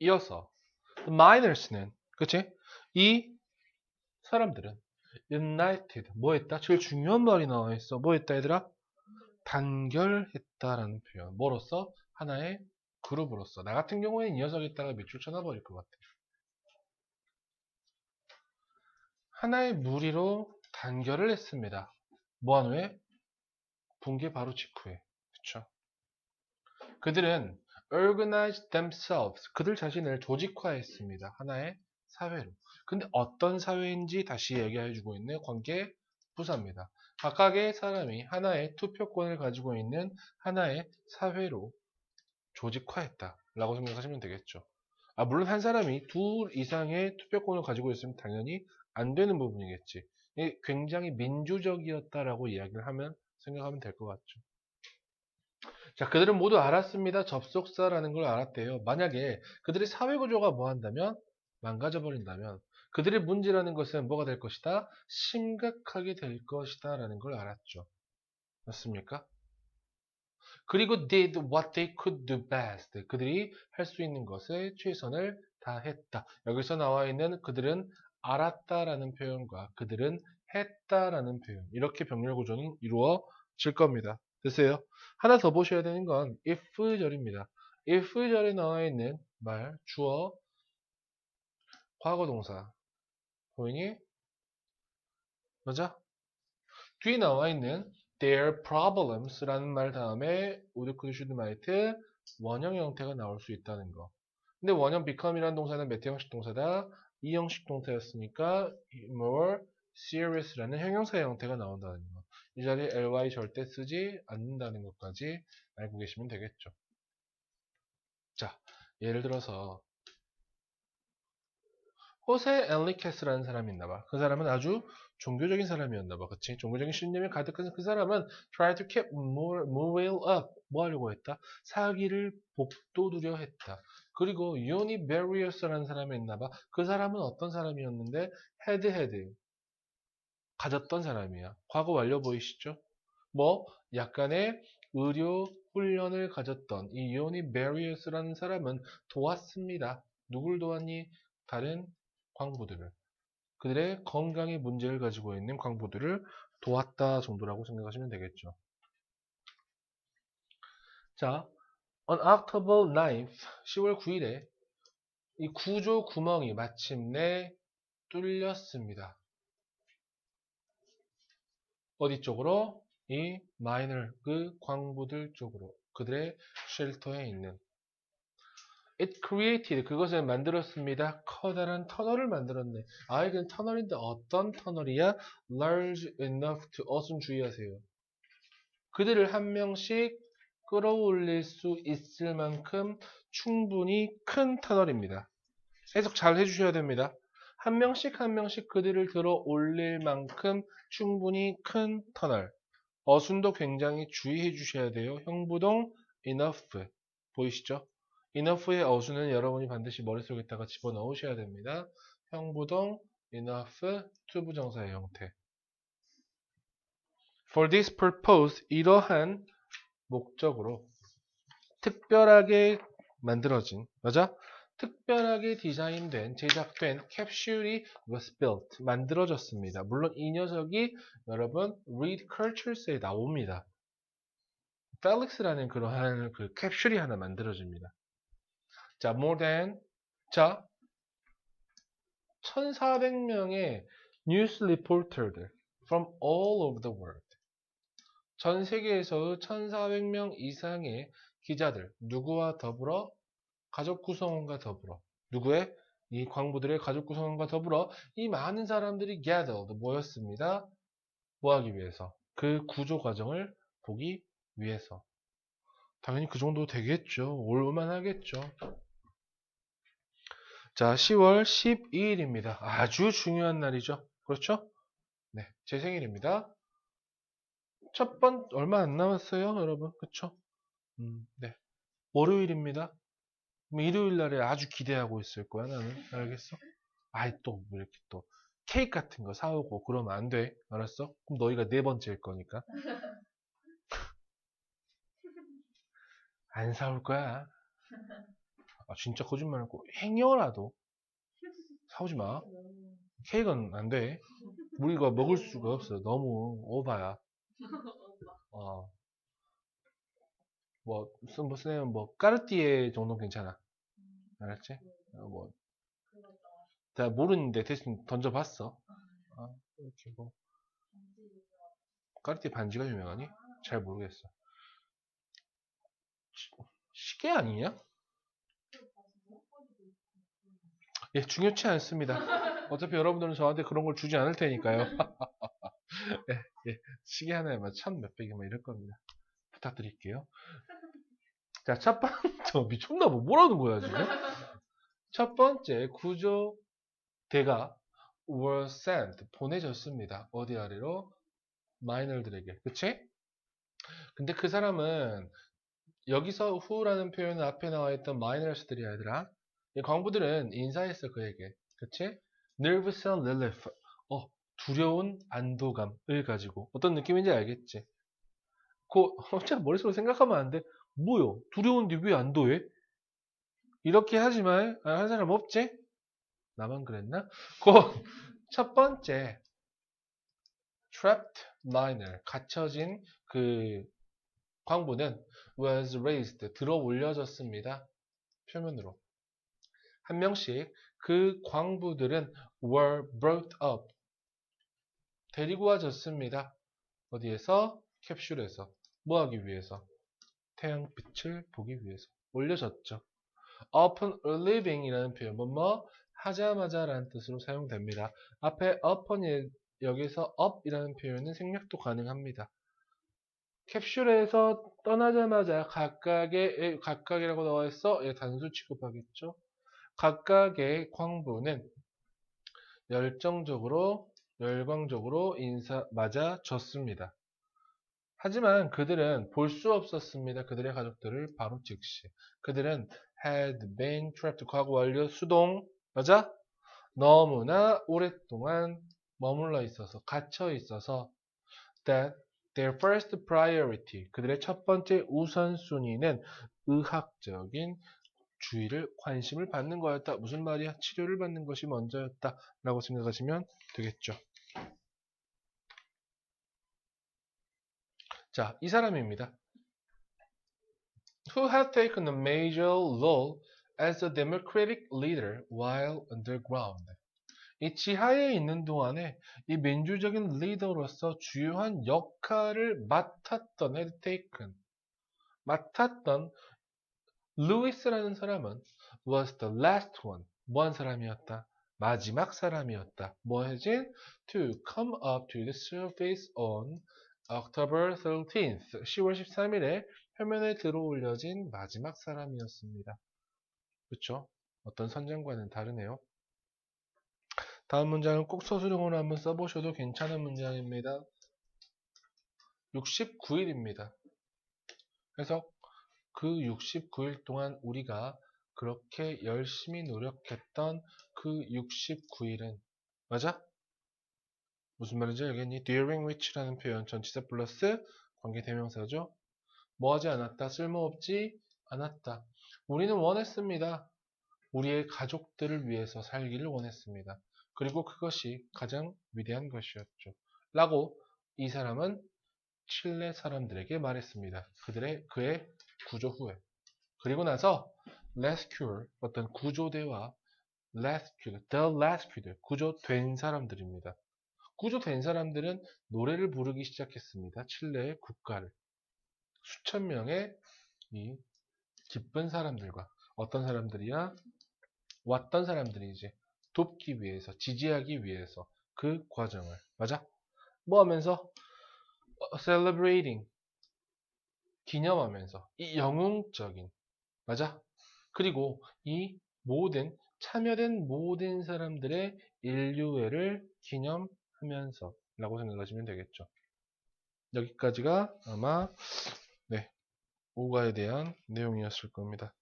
이어서 minors는 그치? 이 사람들은 united 뭐 했다? 제일 중요한 말이 나와 있어. 뭐 했다 얘들아? 단결했다라는 표현. 뭐로서? 하나의 그룹으로서. 나 같은 경우에는 이 녀석 있다가 밑줄 쳐놔버릴 것 같아. 하나의 무리로 단결을 했습니다. 뭐한 후에? 붕괴 바로 직후에. 그쵸? 그들은 organized themselves. 그들 자신을 조직화했습니다. 하나의 사회로. 근데 어떤 사회인지 다시 얘기해주고 있는 관계 부사입니다. 각각의 사람이 하나의 투표권을 가지고 있는 하나의 사회로 조직화했다. 라고 생각하시면 되겠죠. 아, 물론 한 사람이 둘 이상의 투표권을 가지고 있으면 당연히 안 되는 부분이겠지. 굉장히 민주적이었다라고 이야기를 하면 생각하면 될 것 같죠. 자, 그들은 모두 알았습니다. 접속사라는 걸 알았대요. 만약에 그들의 사회 구조가 뭐 한다면 망가져 버린다면 그들의 문제라는 것은 뭐가 될 것이다? 심각하게 될 것이다 라는 걸 알았죠. 맞습니까? 그리고 did what they could do best. 그들이 할 수 있는 것에 최선을 다했다. 여기서 나와 있는 그들은 알았다라는 표현과 그들은 했다라는 표현. 이렇게 병렬 구조는 이루어질 겁니다. 됐어요? 하나 더 보셔야 되는 건 if 절입니다. if 절에 나와 있는 말, 주어, 과거 동사. 보이니? 맞아? 뒤에 나와 있는 their problems라는 말 다음에 would, could, should, might 원형 형태가 나올 수 있다는 거. 근데 원형 become이라는 동사는 몇 형식 동사다? 이 형식 동사였으니까 more serious라는 형용사의 형태가 나온다는 거. 이 자리에 ly 절대 쓰지 않는다는 것까지 알고 계시면 되겠죠. 자, 예를 들어서 호세 엘리케스라는 사람이 있나봐. 그 사람은 아주 종교적인 사람이었나봐. 그치? 종교적인 신념이 가득한 그 사람은 try to keep well up. 뭐 하려고 했다? 사기를 복도두려 했다. 그리고 유니 베리어스라는 사람이 있나봐. 그 사람은 어떤 사람이었는데 헤드 헤드 가졌던 사람이야. 과거 완료 보이시죠? 뭐 약간의 의료 훈련을 가졌던 이 유니 베리어스라는 사람은 도왔습니다. 누굴 도왔니? 다른 광부들을 그들의 건강에 문제를 가지고 있는 광부들을 도왔다 정도라고 생각하시면 되겠죠. 자, on October 9th, 10월 9일에 이 구조 구멍이 마침내 뚫렸습니다. 어디 쪽으로? 이 마이너 그 광부들 쪽으로 그들의 쉘터에 있는 It created 그것을 만들었습니다. 커다란 터널을 만들었네. 아 이건 터널인데 어떤 터널이야? Large enough to 어순 주의하세요. 그들을 한 명씩 끌어올릴 수 있을 만큼 충분히 큰 터널입니다. 해석 잘 해주셔야 됩니다. 한 명씩 한 명씩 그들을 들어 올릴 만큼 충분히 큰 터널. 어순도 굉장히 주의해 주셔야 돼요. 형부동 enough 보이시죠? enough의 어순은 여러분이 반드시 머릿속에다가 집어넣으셔야 됩니다. 형부동 enough 투부정사의 형태. For this purpose 이러한 목적으로 특별하게 만들어진 맞아? 특별하게 디자인된 제작된 캡슐이 was built 만들어졌습니다. 물론 이 녀석이 여러분 read cultures에 나옵니다. 펠릭스라는 그러한 그 캡슐이 하나 만들어집니다. 자, more than 자 1,400명의 뉴스 리포터들 from all over the world 전 세계에서 1,400명 이상의 기자들 누구와 더불어 가족 구성원과 더불어 누구의 이 광부들의 가족 구성원과 더불어 이 많은 사람들이 gathered 모였습니다. 뭐 하기 위해서? 그 구조 과정을 보기 위해서. 당연히 그 정도 되겠죠. 올만 하겠죠. 자, 10월 12일입니다. 아주 중요한 날이죠. 그렇죠? 네, 제 생일입니다. 첫 번, 얼마 안 남았어요, 여러분. 그쵸? 음, 네. 월요일입니다. 그럼 일요일 날에 아주 기대하고 있을 거야, 나는. 알겠어? 아이, 또, 뭐 이렇게 또, 케이크 같은 거 사오고, 그러면 안 돼. 알았어? 그럼 너희가 네 번째일 거니까. 안 사올 거야. 아, 진짜 거짓말 하고 행여라도 사오지 마. 케이크는 안 돼. 우리가 먹을 수가 없어. 너무 오바야. 어. 뭐, 무슨, 무슨, 뭐, 까르띠에 정도 는 괜찮아. 알았지? 어, 뭐, 내가 모르는데 대신 던져봤어. 어, 이렇게 뭐. 까르띠에 반지가 유명하니? 잘 모르겠어. 시- 시계 아니냐? 예, 중요치 않습니다. 어차피 여러분들은 저한테 그런 걸 주지 않을 테니까요. 예, 예, 시계 하나에 막천 몇백이 막 이럴 겁니다. 부탁드릴게요. 자, 첫 번째, 저 미쳤나 봐. 뭐라는 거야, 지금? 첫 번째 구조 대가 were sent, 보내졌습니다. 어디 아래로? 마이너들에게. 그치? 근데 그 사람은 여기서 who라는 표현은 앞에 나와 있던 마이너스들이야, 얘들아. 이 광부들은 인사했어, 그에게. 그치? nervous relief. 어, 두려운 안도감을 가지고. 어떤 느낌인지 알겠지? 그, 혼자 머릿속으로 생각하면 안 돼. 뭐요? 두려운데 왜 안 도해? 이렇게 하지만, 아, 한 사람 없지? 나만 그랬나? 그, 첫 번째, trapped miner. 갇혀진 그 광부는 was raised. 들어 올려졌습니다. 표면으로. 한 명씩 그 광부들은 were brought up. 데리고 와졌습니다. 어디에서? 캡슐에서. 뭐 하기 위해서? 태양빛을 보기 위해서. 올려졌죠. upon living 이라는 표현, 뭐뭐 하자마자 라는 뜻으로 사용됩니다. 앞에 upon이 여기서 up이라는 표현은 생략도 가능합니다. 캡슐에서 떠나자마자 각각의, 각각이라고 나와 있어? 예, 단수 취급하겠죠. 각각의 광부는 열정적으로, 열광적으로 인사, 맞아줬습니다. 하지만 그들은 볼 수 없었습니다. 그들의 가족들을 바로 즉시. 그들은 had been trapped, 과거 완료 수동, 맞아? 너무나 오랫동안 머물러 있어서, 갇혀 있어서 that their first priority, 그들의 첫 번째 우선순위는 의학적인 주의를, 관심을 받는 거였다. 무슨 말이야? 치료를 받는 것이 먼저였다. 라고 생각하시면 되겠죠. 자, 이 사람입니다. Who had taken a major role as a democratic leader while underground. 이 지하에 있는 동안에 이 민주적인 리더로서 주요한 역할을 맡았던, taken, 맡았던 루이스라는 사람은 was the last one. 뭐한 사람이었다? 마지막 사람이었다. 뭐 해진? To come up to the surface on October 13th. 10월 13일에 표면에 들어올려진 마지막 사람이었습니다. 그렇죠? 어떤 선장과는 다르네요. 다음 문장은 꼭 서술형으로 한번 써보셔도 괜찮은 문장입니다. 69일입니다. 그래서 그 69일 동안 우리가 그렇게 열심히 노력했던 그 69일은 맞아? 무슨 말인지 알겠니? during which라는 표현 전치사 플러스 관계 대명사죠. 뭐 하지 않았다? 쓸모없지 않았다. 우리는 원했습니다. 우리의 가족들을 위해서 살기를 원했습니다. 그리고 그것이 가장 위대한 것이었죠. 라고 이 사람은 칠레 사람들에게 말했습니다. 그들의 그의 구조 후에. 그리고 나서 rescue 어떤 구조대와 rescue, the rescued 구조된 사람들입니다. 구조된 사람들은 노래를 부르기 시작했습니다. 칠레의 국가를. 수천 명의 이 기쁜 사람들과 어떤 사람들이야? 왔던 사람들이지. 돕기 위해서, 지지하기 위해서 그 과정을. 맞아? 뭐 하면서? 어, celebrating. 기념하면서. 이 영웅적인. 맞아? 그리고 이 모든, 참여된 모든 사람들의 인류애를 기념 하면서 라고 생각하시면 되겠죠. 여기까지가 아마 네, 오가에 대한 내용이었을 겁니다.